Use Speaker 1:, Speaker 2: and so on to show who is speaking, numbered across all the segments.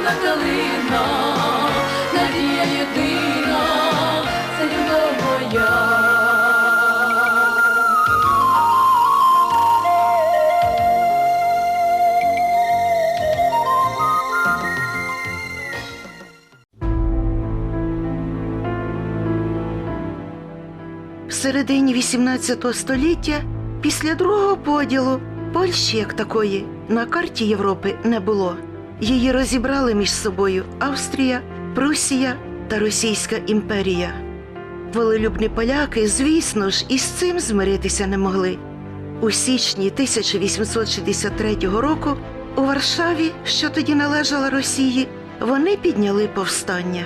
Speaker 1: червона калина, надія єдина, це любов моя.
Speaker 2: Середині 18 століття, після другого поділу, Польщі як такої на карті Європи не було. Її розібрали між собою Австрія, Прусія та Російська імперія. Волелюбні поляки, звісно ж, із цим змиритися не могли. У січні 1863 року у Варшаві, що тоді належала Росії, вони підняли повстання.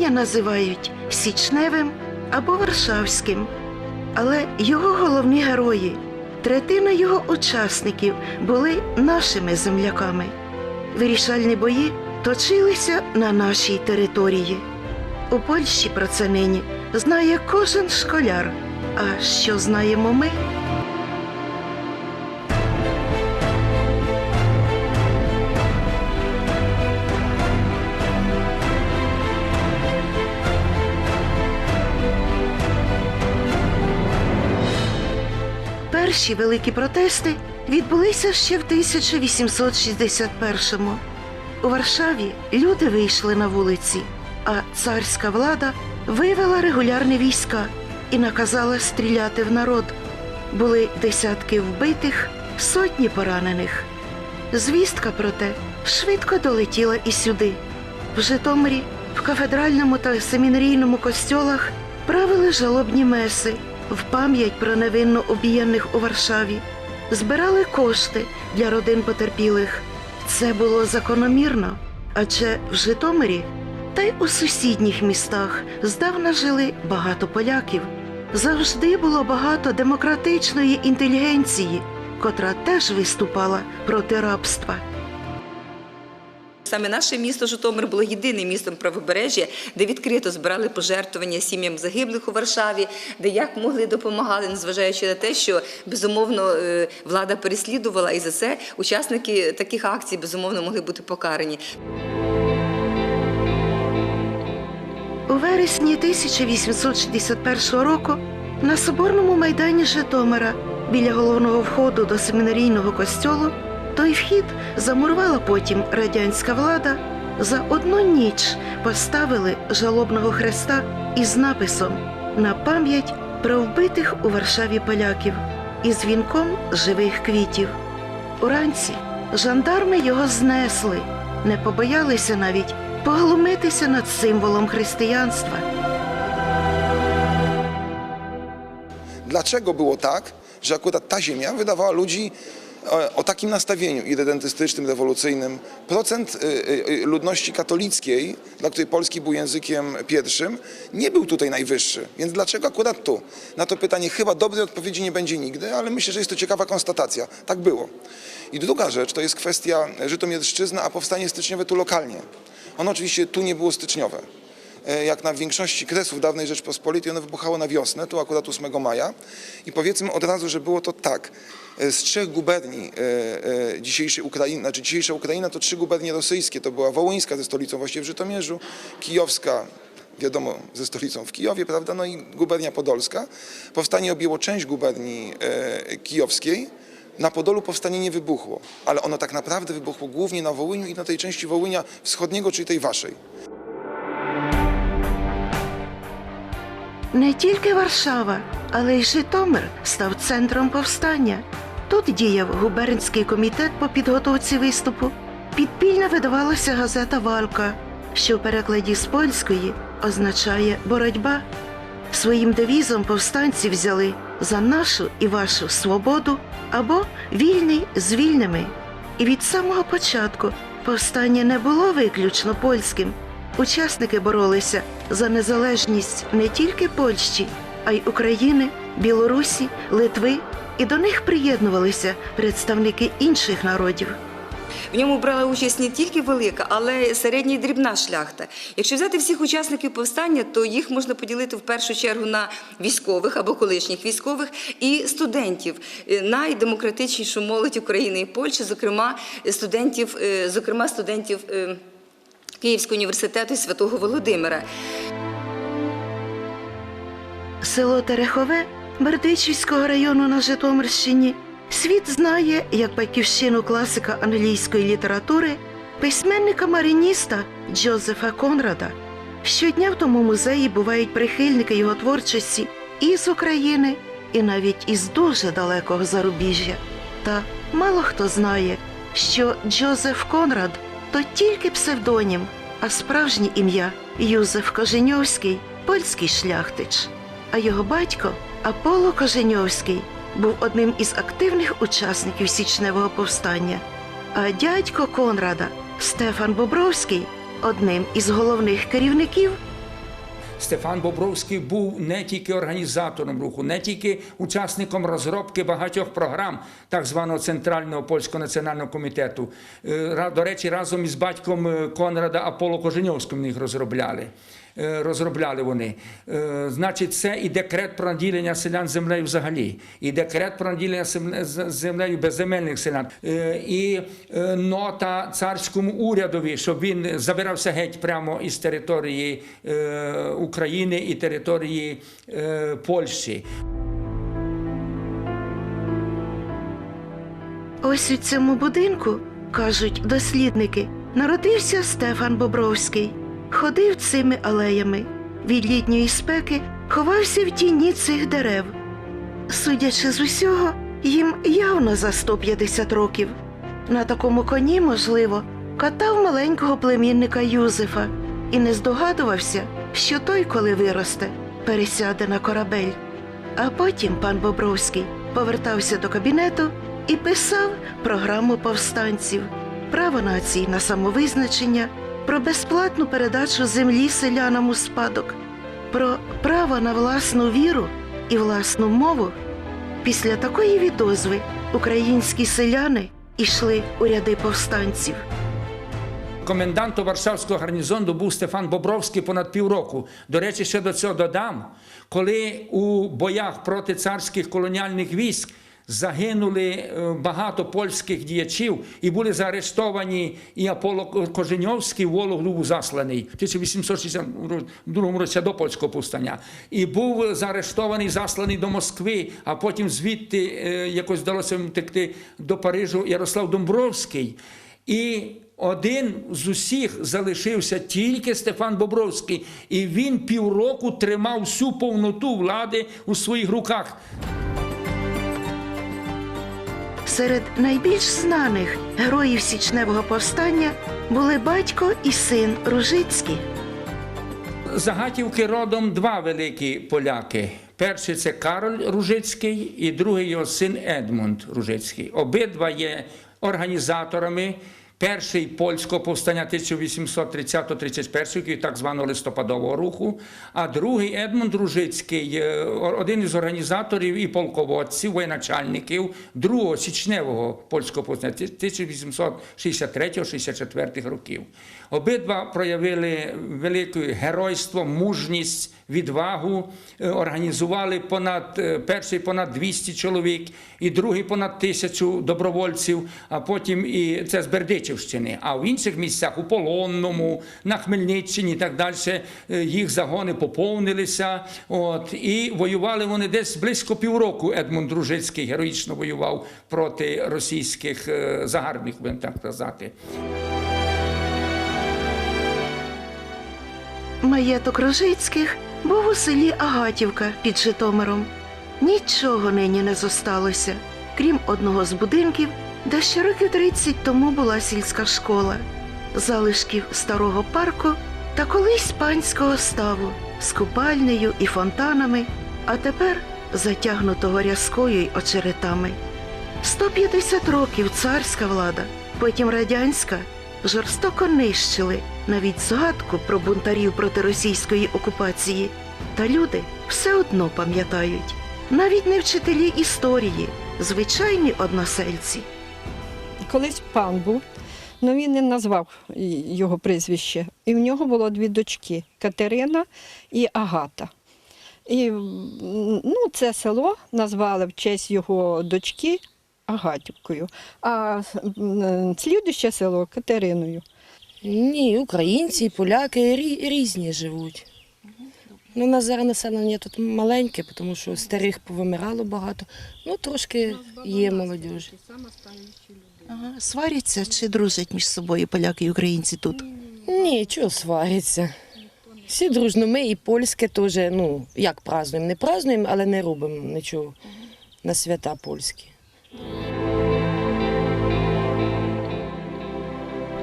Speaker 2: Повстання називають січневим або варшавським, але його головні герої, третина його учасників були нашими земляками. Вирішальні бої точилися на нашій території. У Польщі про це нині знає кожен школяр. А що знаємо ми? Перші великі протести відбулися ще в 1861-му. У Варшаві люди вийшли на вулиці, а царська влада вивела регулярні війська і наказала стріляти в народ. Були десятки вбитих, сотні поранених. Звістка про те швидко долетіла і сюди. В Житомирі, в кафедральному та семінарійному костьолах правили жалобні меси в пам'ять про невинно обіяних у Варшаві, збирали кошти для родин потерпілих. Це було закономірно, адже в Житомирі та й у сусідніх містах здавна жили багато поляків. Завжди було багато демократичної інтелігенції, котра теж виступала проти рабства.
Speaker 3: Саме наше місто Житомир було єдиним містом правобережжя, де відкрито збирали пожертвування сім'ям загиблих у Варшаві, де як могли допомагали, незважаючи на те, що безумовно е, влада переслідувала, і за це учасники таких акцій безумовно могли бути покарані.
Speaker 2: У вересні 1861 року на соборному майдані Житомира біля головного входу до семінарійного костьолу той вхід замурувала потім радянська влада. За одну ніч поставили жалобного хреста із написом на пам'ять про вбитих у Варшаві поляків із вінком живих квітів. Уранці жандарми його знесли, не побоялися навіть поглумитися над символом християнства.
Speaker 4: Dlaczego było tak, że akurat ta ziemia wydawała ludzi o takim nastawieniu irredentystycznym, rewolucyjnym? Procent e, e, ludności katolickiej, dla której polski był językiem pierwszym, nie był tutaj najwyższy. Więc dlaczego akurat tu? Na to pytanie chyba dobrej odpowiedzi nie będzie nigdy, ale myślę, że jest to ciekawa konstatacja. Tak było. I druga rzecz to jest kwestia Żytomierszczyzny, a powstanie styczniowe tu lokalnie. Ono oczywiście tu nie było styczniowe. E, jak na większości kresów dawnej Rzeczpospolitej, ono wybuchało na wiosnę, tu akurat 8 maja. I powiedzmy od razu, że było to tak. E, Z trzech guberni e, e, dzisiejszej Ukrainy, znaczy dzisiejsza Ukraina to trzy gubernie rosyjskie. To była Wołyńska ze stolicą właściwie w Żytomierzu, Kijowska, wiadomo, ze stolicą w Kijowie, prawda, no i gubernia podolska. Powstanie objęło część guberni e, kijowskiej. Na Podolu powstanie nie wybuchło, ale ono tak naprawdę wybuchło głównie na Wołyniu i na tej części Wołynia wschodniego, czyli tej waszej.
Speaker 2: Не тільки Варшава, але й Житомир став центром повстання. Тут діяв губернський комітет по підготовці виступу. Підпільно видавалася газета Валка, що в перекладі з польської означає боротьба. Своїм девізом повстанці взяли за нашу і вашу свободу або вільний з вільними. І від самого початку повстання не було виключно польським. Учасники боролися за незалежність не тільки Польщі, а й України, Білорусі, Литви і до них приєднувалися представники інших народів.
Speaker 3: В ньому брала участь не тільки велика, але й середня і дрібна шляхта. Якщо взяти всіх учасників повстання, то їх можна поділити в першу чергу на військових або колишніх військових і студентів, Е, найдемократичнішу молодь України і Польщі, зокрема студентів, е, зокрема студентів е, Київського університету і Святого Володимира.
Speaker 2: Село Терехове Бердичівського району на Житомирщині світ знає як батьківщину класика англійської літератури, письменника марініста Джозефа Конрада. Щодня в тому музеї бувають прихильники його творчості і з України, і навіть із дуже далекого зарубіжжя. Та мало хто знає, що Джозеф Конрад то тільки псевдонім, а справжнє ім'я Юзеф Коженьовський, польський шляхтич. А його батько Аполло Коженьовський був одним із активних учасників січневого повстання, а дядько Конрада Стефан Бобровський одним із головних керівників
Speaker 5: Стефан Бобровський був не тільки організатором руху, не тільки учасником розробки багатьох програм так званого Центрального польського національного комітету. Е, До речі, разом із батьком е, Конрада Аполло Коженьовським їх розробляли. Е, Розробляли вони. Е, Значить, це і декрет про наділення селян землею взагалі, і декрет про наділення землею безземельних селян, е, і нота царському урядові, щоб він забирався геть прямо із території України і території Польщі.
Speaker 2: Ось у цьому будинку, кажуть дослідники, народився Стефан Бобровський. Ходив цими алеями. Від літньої спеки ховався в тіні цих дерев. Судячи з усього, їм явно за 150 років. На такому коні, можливо, катав маленького племінника Юзефа і не здогадувався, що той, коли виросте, пересяде на корабель. А потім пан Бобровський повертався до кабінету і писав програму повстанців, право нації на самовизначення, про безплатну передачу землі селянам у спадок, про право на власну віру і власну мову. Після такої відозви українські селяни йшли у ряди повстанців.
Speaker 5: Комендантом Варшавського гарнізону був Стефан Бобровський понад півроку. До речі, ще до цього додам, коли у боях проти царських колоніальних військ загинули е, багато польських діячів і були заарештовані і Аполло Коженьовський в Вологду був засланий в 1862 році до польського повстання. І був заарештований, засланий до Москви, а потім звідти е, якось вдалося втекти до Парижу Ярослав Домбровський. І один з усіх залишився тільки Стефан Бобровський, і він півроку тримав всю повноту влади у своїх руках.
Speaker 2: Серед найбільш знаних героїв січневого повстання були батько і син Ружицькі.
Speaker 5: Загатівки родом два великі поляки. Перший це Кароль Ружицький і другий його син Едмунд Ружицький. Обидва є організаторами перший польського повстання 1830-31, так званого листопадового руху. А другий Едмунд Ружицький, е, один із організаторів і полководців, воєначальників другого січневого польського повстання 1863-64 років. Обидва проявили велике геройство, мужність, відвагу, е, організували понад е, перший понад 200 чоловік, і другий понад тисячу добровольців, а потім і це з Бердичівщини. А в інших місцях у Полонному, на Хмельниччині і так далі е, їх загони поповнилися. От і воювали вони десь близько півроку. Едмунд Дружицький героїчно воював проти російських загарбників, будемо так казати.
Speaker 2: Маєток Ружицьких був у селі Агатівка під Житомиром. Нічого нині не зосталося, крім одного з будинків, де ще років 30 тому була сільська школа, залишків старого парку та колись панського ставу з купальнею і фонтанами, а тепер затягнутого рязкою й очеретами. 150 років царська влада, потім радянська, жорстоко нищили навіть згадку про бунтарів проти російської окупації. Та люди все одно пам'ятають. Навіть не вчителі історії, звичайні односельці.
Speaker 6: Колись пан був, але він не назвав його прізвище. І в нього було дві дочки Катерина і Агата. І ну, це село назвали в честь його дочки Агатівкою, а слідуще село Катериною.
Speaker 7: Ні, українці, поляки рі- різні живуть. Ну, у нас зараз населення тут маленьке, тому що старих повимирало багато. Ну, трошки є молодіжі.
Speaker 2: Ага, сваряться чи дружать між собою поляки і українці тут?
Speaker 7: Ні, чого сваряться. Всі дружно, ми і польське теж, ну, як празднуємо, не празднуємо, але не робимо нічого на свята польські.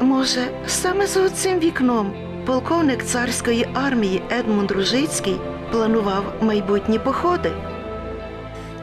Speaker 2: Може, саме за оцим вікном полковник царської армії Едмунд Ружицький планував майбутні походи.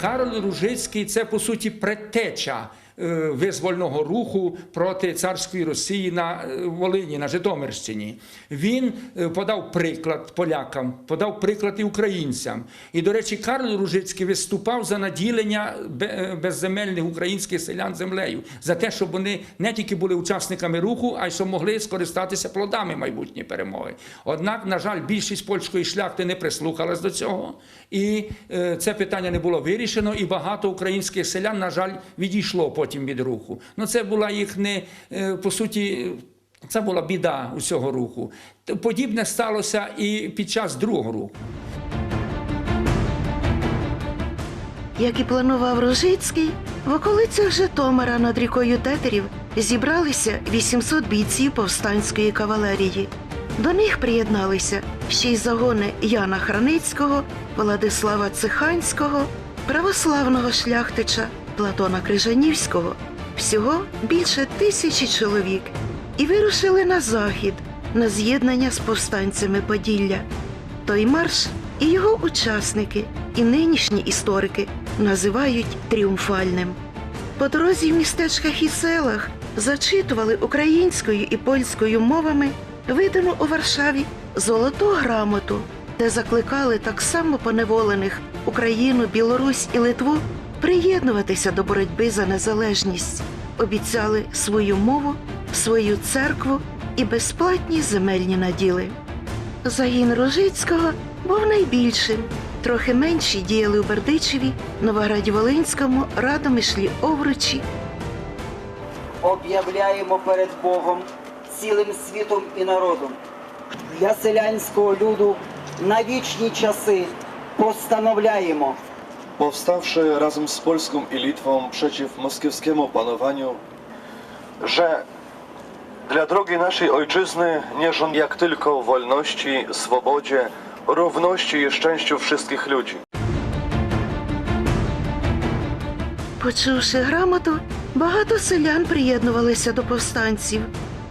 Speaker 5: Карл Ружицький це по суті предтеча визвольного руху проти царської Росії на е, Волині, на Житомирщині. Він е, подав приклад полякам, подав приклад і українцям. І, до речі, Карл Ружицький виступав за наділення е, безземельних українських селян землею, за те, щоб вони не тільки були учасниками руху, а й щоб могли скористатися плодами майбутньої перемоги. Однак, на жаль, більшість польської шляхти не прислухалась до цього, і е, це питання не було вирішено, і багато українських селян, на жаль, відійшло потім від руху. Ну, це була їх не е, по суті. Це була біда усього руху. Подібне сталося і під час другого руху.
Speaker 2: Як і планував Ружицький, в околицях Житомира над рікою Тетерів зібралися 800 бійців повстанської кавалерії. До них приєдналися ще й загони Яна Храницького, Владислава Циханського, православного шляхтича Платона Крижанівського. Всього більше тисячі чоловік. І вирушили на захід на з'єднання з повстанцями Поділля. Той марш і його учасники, і нинішні історики називають тріумфальним. По дорозі в містечках і селах зачитували українською і польською мовами видану у Варшаві золоту грамоту, де закликали так само поневолених Україну, Білорусь і Литву приєднуватися до боротьби за незалежність, обіцяли свою мову, свою церкву і безплатні земельні наділи. Загін Рожицького був найбільшим. Трохи менші діяли у Бердичеві, Новограді Волинському, Радомишлі, Овручі.
Speaker 8: об'являємо перед Богом, цілим світом і народом. Для селянського люду на вічні часи постановляємо
Speaker 9: powstawszy razem z Polską i Litwą przeciw moskiewskiemu panowaniu, że dla drogi naszej ojczyzny nie rząd jak tylko wolności, swobodzie, równości i szczęściu wszystkich ludzi.
Speaker 2: Почувши грамоту, багато селян приєднувалися до повстанців.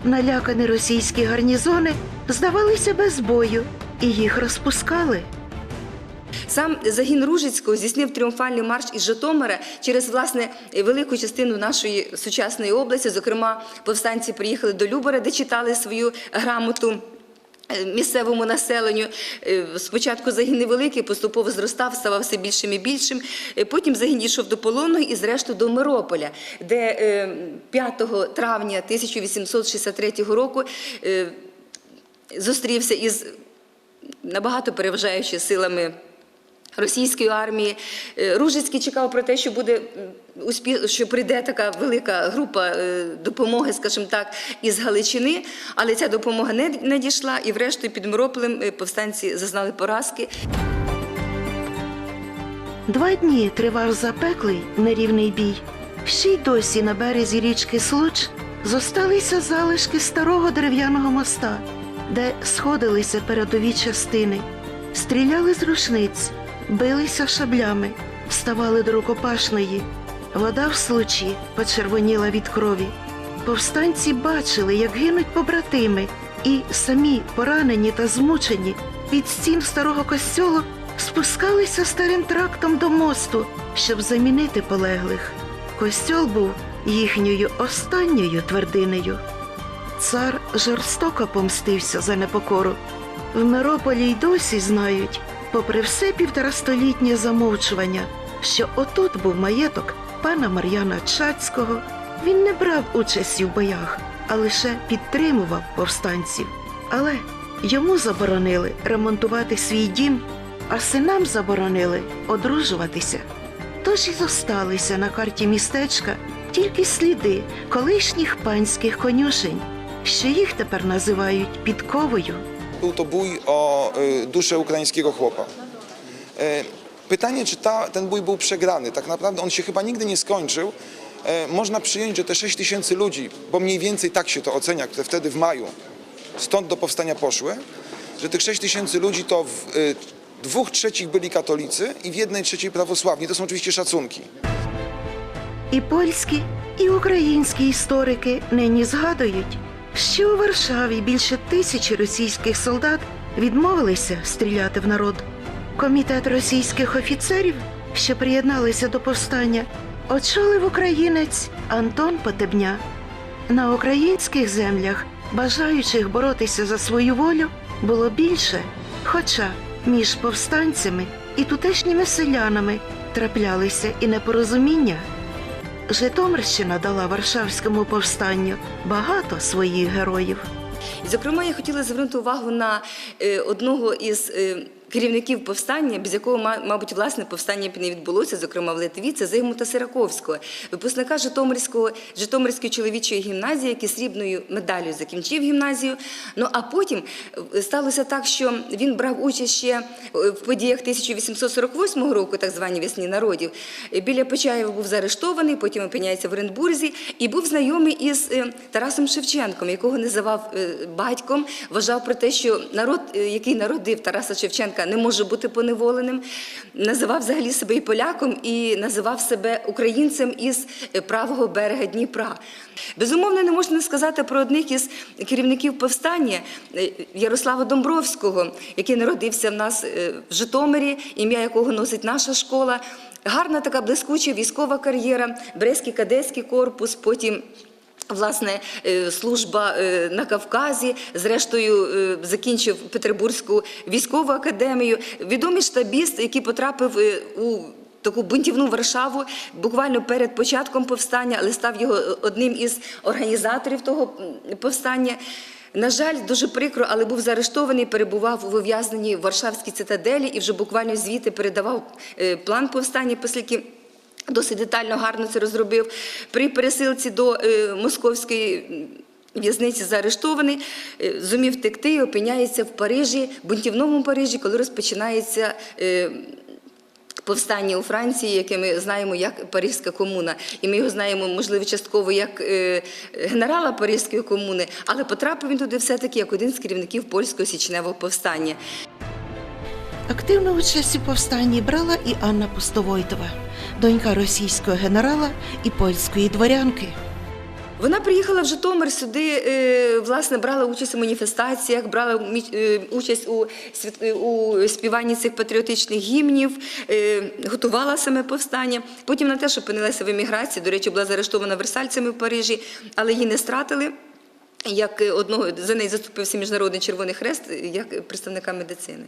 Speaker 2: Налякані російські гарнізони здавалися без бою, і їх розпускали.
Speaker 3: Сам загін Ружицького здійснив тріумфальний марш із Житомира через власне велику частину нашої сучасної області. Зокрема, повстанці приїхали до Любора, де читали свою грамоту. е, Місцевому населенню Е, спочатку загін невеликий, поступово зростав, ставав все більшим і більшим. Е, Потім загін дійшов до Полонного і, зрештою, до Мирополя, де е, 5 травня 1863 року зустрівся із набагато переважаючи силами російської армії. Е, Ружицький чекав про те, що буде успіх, що прийде така велика група е, допомоги, скажімо так, із Галичини, але ця допомога не не дійшла, і врештою під Мирополем е, повстанці зазнали поразки.
Speaker 2: Два дні тривав запеклий нерівний бій. Ще й досі на березі річки Случ зосталися залишки старого дерев'яного моста, де сходилися передові частини, стріляли з рушниць, билися шаблями, вставали до рукопашної. Вода в случі почервоніла від крові. Повстанці бачили, як гинуть побратими, і самі поранені та змучені від стін старого костьолу спускалися старим трактом до мосту, щоб замінити полеглих. Костьол був їхньою останньою твердинею. Цар жорстоко помстився за непокору. В Мирополі й досі знають, попри все півторастолітнє замовчування, що отут був маєток пана Мар'яна Чацького, він не брав участі в боях, а лише підтримував повстанців. Але йому заборонили ремонтувати свій дім, а синам заборонили одружуватися. Тож і зосталися на карті містечка тільки сліди колишніх панських конюшень, що їх tепер називають підковою.
Speaker 4: Był to bój o y, duszę ukraińskiego chłopa. E, Pytanie, czy ta, ten bój był przegrany. Tak naprawdę on się chyba nigdy nie skończył. E, Można przyjąć, że te 6 tysięcy ludzi, bo mniej więcej tak się to ocenia, które wtedy w maju stąd do powstania poszły, że tych 6 tysięcy ludzi to w y, dwóch trzecich byli katolicy i w jednej trzeciej prawosławni. To są oczywiście szacunki.
Speaker 2: І польські, і українські історики нині згадують, що у Варшаві більше тисячі російських солдат відмовилися стріляти в народ. Комітет російських офіцерів, що приєдналися до повстання, очолив українець Антон Потебня. На українських землях бажаючих боротися за свою волю було більше, хоча між повстанцями і тутешніми селянами траплялися і непорозуміння. Житомирщина дала Варшавському повстанню багато своїх героїв.
Speaker 3: Зокрема, я хотіла звернути увагу на е, одного із е, керівників повстання, без якого, мабуть, власне повстання не відбулося, зокрема в Литві, це Зигмута Сираковського, випускника Житомирського, Житомирської чоловічої гімназії, який срібною медаллю закінчив гімназію. Ну а потім е, сталося так, що він брав участь ще в подіях 1848 року, так звані весні народів. Біля Почаєва був заарештований, потім опиняється в Оренбурзі і був знайомий із е, Тарасом Шевченком, якого називав е, батьком, вважав про те, що народ, який народив Тараса Шевченка, не може бути поневоленим. Називав взагалі себе і поляком, і називав себе українцем із е, правого берега Дніпра. Безумовно, не можна сказати про одних із керівників повстання е, Ярослава Домбровського, який народився в нас е, в Житомирі, ім'я якого носить наша школа. Гарна така блискуча військова кар'єра, Брестський кадетський корпус, потім. Власне, е, служба е, на Кавказі, зрештою е, закінчив Петербурзьку військову академію. Відомий штабіст, який потрапив у таку бунтівну Варшаву буквально перед початком повстання, але став його одним із організаторів того повстання. На жаль, дуже прикро, але був заарештований, перебував у ув'язненні в Варшавській цитаделі і вже буквально звідти передавав план повстання, оскільки досить детально, гарно це розробив. При пересилці до е, московської в'язниці заарештований, е, зумів втекти і опиняється в Парижі, бунтівному Парижі, коли розпочинається. е, Повстання у Франції, яке ми знаємо як Паризька комуна, і ми його знаємо, можливо, частково як генерала Паризької комуни, але потрапив він туди все-таки як один з керівників польського січневого повстання.
Speaker 2: Активну участь у повстанні брала і Анна Пустовойтова, донька російського генерала і польської дворянки.
Speaker 3: Вона приїхала в Житомир сюди, е, власне, брала участь у маніфестаціях, брала е, участь у, е, у співанні цих патріотичних гімнів, готувала саме повстання. Потім вона теж опинилася в еміграції. До речі, була заарештована версальцями в Парижі, але її не стратили. Як одного за неї заступився міжнародний Червоний Хрест, як представника медицини.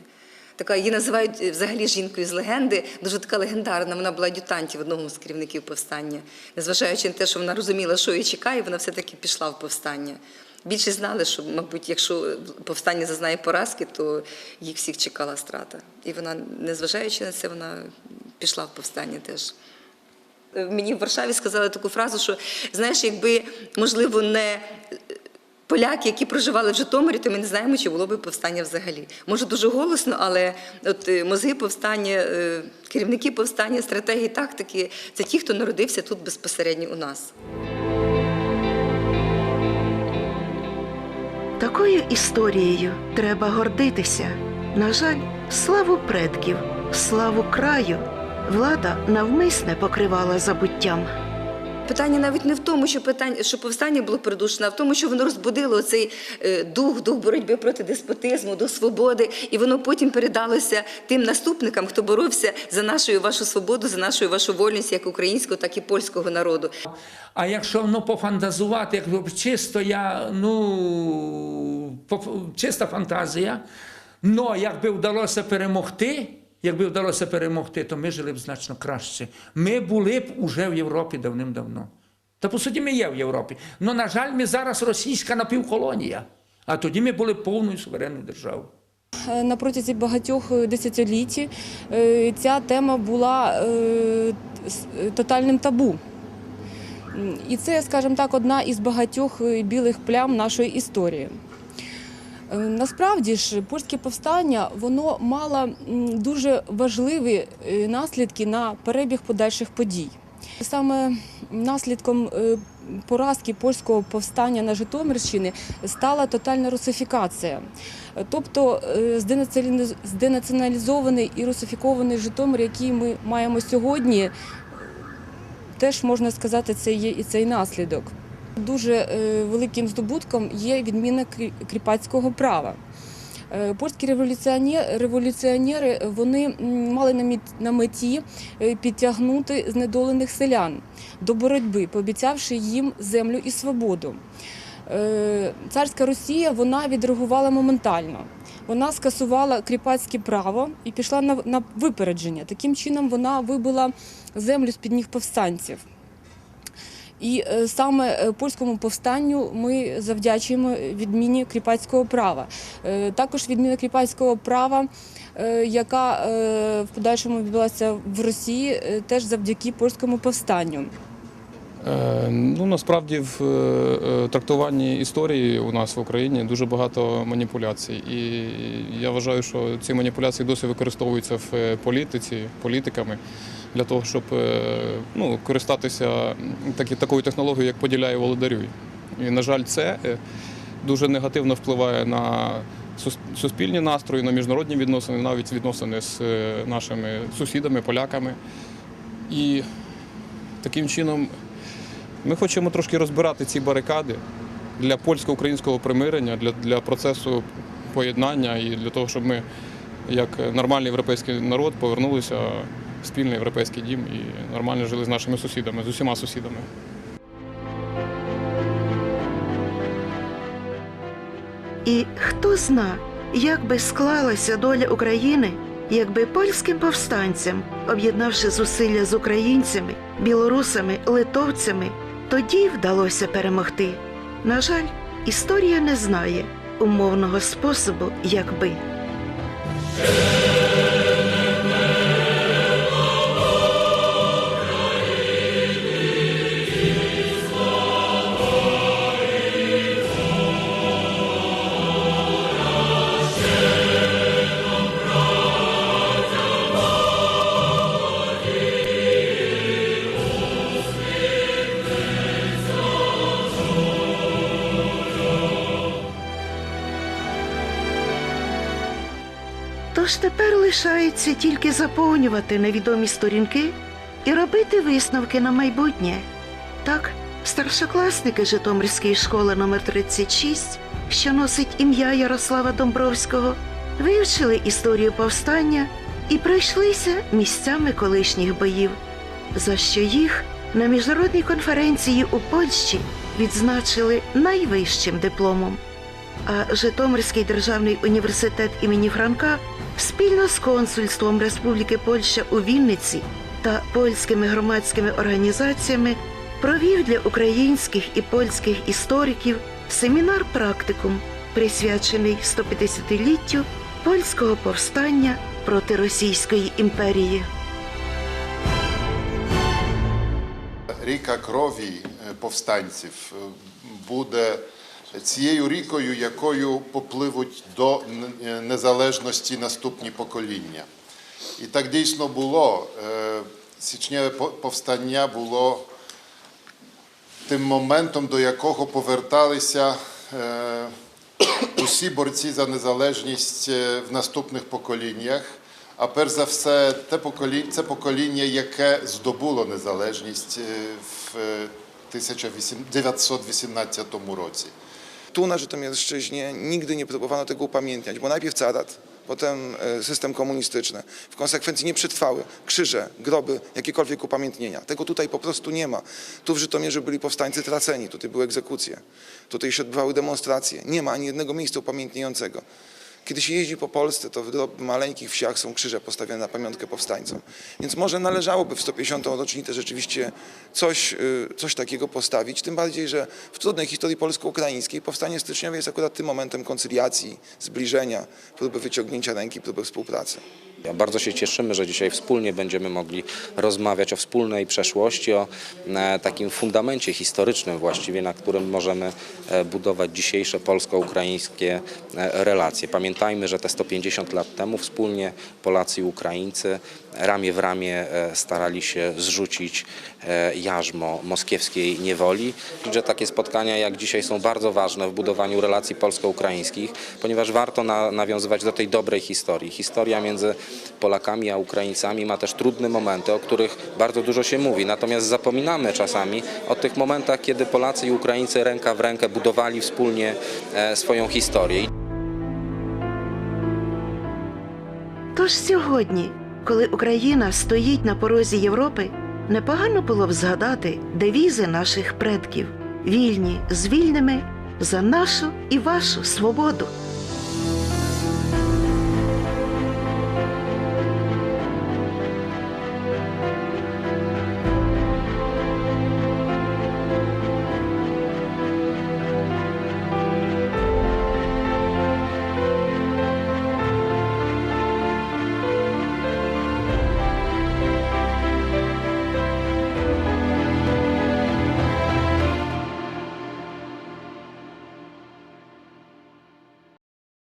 Speaker 3: Така її називають е, взагалі жінкою з легенди, дуже така легендарна. Вона була ад'ютантів одного з керівників повстання. Незважаючи на те, що вона розуміла, що її чекає, вона все-таки пішла в повстання. Більше знали, що, мабуть, якщо повстання зазнає поразки, то їх всіх чекала страта. І вона, незважаючи на це, вона пішла в повстання теж. Е, Мені в Варшаві сказали таку фразу, що знаєш, якби можливо не поляки, які проживали в Житомирі, то ми не знаємо, чи було б повстання взагалі. Може дуже голосно, але от е, мозги повстання, е, керівники повстання, стратегії, тактики це ті, хто народився тут безпосередньо у нас.
Speaker 2: Такою історією треба гордитися. На жаль, славу предків, славу краю влада навмисне покривала забуттям.
Speaker 3: Питання навіть не в тому, що питання, що повстання було придушено, а в тому, що воно розбудило цей е, дух, дух боротьби проти деспотизму, до свободи, і воно потім передалося тим наступникам, хто боровся за нашу вашу свободу, за нашу вашу вольність, як українського, так і польського народу.
Speaker 5: А якщо ну, пофантазувати, як чисто я, ну, чиста фантазія, ну якби вдалося перемогти, Якби вдалося перемогти, то ми жили б значно краще. Ми були б уже в Європі давним-давно. Та по суті, ми є в Європі. Ну, на жаль, ми зараз російська напівколонія. А тоді ми були повною суверенною державою.
Speaker 10: Е, На протязі багатьох е, десятиліть е, ця тема була тотальним табу. І це, скажімо так, одна із багатьох білих плям нашої історії. Е, Насправді ж польське повстання воно мало дуже важливі е, наслідки на перебіг подальших подій. Саме наслідком е, поразки польського повстання на Житомирщині стала тотальна русифікація. Тобто зденаціоналізований і русифікований Житомир, який ми маємо сьогодні, теж можна сказати, це є і цей наслідок. Дуже е, великим здобутком є відміна крі- кріпацького права. Е, Польські революціонери, революціонери вони мали на меті е, підтягнути знедолених селян до боротьби, пообіцявши їм землю і свободу. Е, Царська Росія вона відреагувала моментально. Вона скасувала кріпацьке право і пішла на випередження. Таким чином вона вибила землю з під ніг повстанців. І е, саме е, польському повстанню ми завдячуємо відміні кріпацького права. Е, Також відміна кріпацького права, яка в подальшому відбулася в Росії, теж завдяки польському повстанню.
Speaker 11: Е, Ну насправді в е, е, трактуванні історії у нас в Україні дуже багато маніпуляцій, і я вважаю, що ці маніпуляції досі використовуються в політиці, політиками для того, щоб ну, користатися такі, такою технологією, як поділяє володарюй. І на жаль, це дуже негативно впливає на суспільні настрої, на міжнародні відносини, навіть відносини з нашими сусідами, поляками. І таким чином ми хочемо трошки розбирати ці барикади для польсько-українського примирення, для, для процесу поєднання і для того, щоб ми, як нормальний європейський народ, повернулися в спільний європейський дім і нормально жили з нашими сусідами, з усіма сусідами.
Speaker 2: І хто зна, як би склалася доля України, якби польським повстанцям, об'єднавши зусилля з українцями, білорусами, литовцями, тоді вдалося перемогти. На жаль, історія не знає умовного способу, якби. Тепер лишається тільки заповнювати невідомі сторінки і робити висновки на майбутнє. Так, старшокласники Житомирської школи номер 36 що носить ім'я Ярослава Домбровського, вивчили історію повстання і пройшлися місцями колишніх боїв, за що їх на міжнародній конференції у Польщі відзначили найвищим дипломом. А Житомирський державний університет імені Франка спільно з консульством Республіки Польща у Вінниці та польськими громадськими організаціями провів для українських і польських істориків семінар практикум, присвячений 150-літтю польського повстання проти Російської імперії.
Speaker 12: Ріка крові е, повстанців е, буде цією рікою, якою попливуть до е, незалежності наступні покоління. І так дійсно було. Е, Січневе повстання було тим моментом, до якого поверталися е, усі борці за незалежність в наступних поколіннях. А перш за все, те покоління, це покоління, яке здобуло незалежність в е, 1918 році.
Speaker 4: Tu na Żytomierszczyźnie nigdy nie próbowano tego upamiętniać, bo najpierw carat, potem e, system komunistyczny. W konsekwencji nie przetrwały krzyże, groby, jakiekolwiek upamiętnienia. Tego tutaj po prostu nie ma. Tu w Żytomierzu byli powstańcy traceni, tutaj były egzekucje, tutaj się odbywały demonstracje. Nie ma ani jednego miejsca upamiętniającego. Kiedy się jeździ po Polsce, to w maleńkich wsiach są krzyże postawione na pamiątkę powstańcom. Więc może należałoby w 150. rocznicę rzeczywiście coś, y, coś takiego postawić, tym bardziej, że w trudnej historii polsko-ukraińskiej powstanie styczniowe jest akurat tym momentem koncyliacji, zbliżenia, próby wyciągnięcia ręki, próby współpracy.
Speaker 13: Bardzo się cieszymy, że dzisiaj wspólnie będziemy mogli rozmawiać o wspólnej przeszłości, o e, takim fundamencie historycznym właściwie, na którym możemy e, budować dzisiejsze polsko-ukraińskie e, relacje. Pamiętajmy, że te 150 lat temu wspólnie Polacy i Ukraińcy ramię w ramię e, starali się zrzucić e, jarzmo moskiewskiej niewoli i że takie spotkania jak dzisiaj są bardzo ważne w budowaniu relacji polsko-ukraińskich, ponieważ warto na, nawiązywać do tej dobrej historii. Historia między Polakami a Ukraińcami ma też trudne momenty, o których bardzo dużo się mówi, natomiast zapominamy czasami o tych momentach, kiedy Polacy i Ukraińcy ręka w rękę budowali wspólnie e, swoją historię.
Speaker 2: Тож сьогодні, коли Україна стоїть на порозі Європи, непогано було б згадати девізи наших предків: вільні з вільними за нашу і вашу свободу.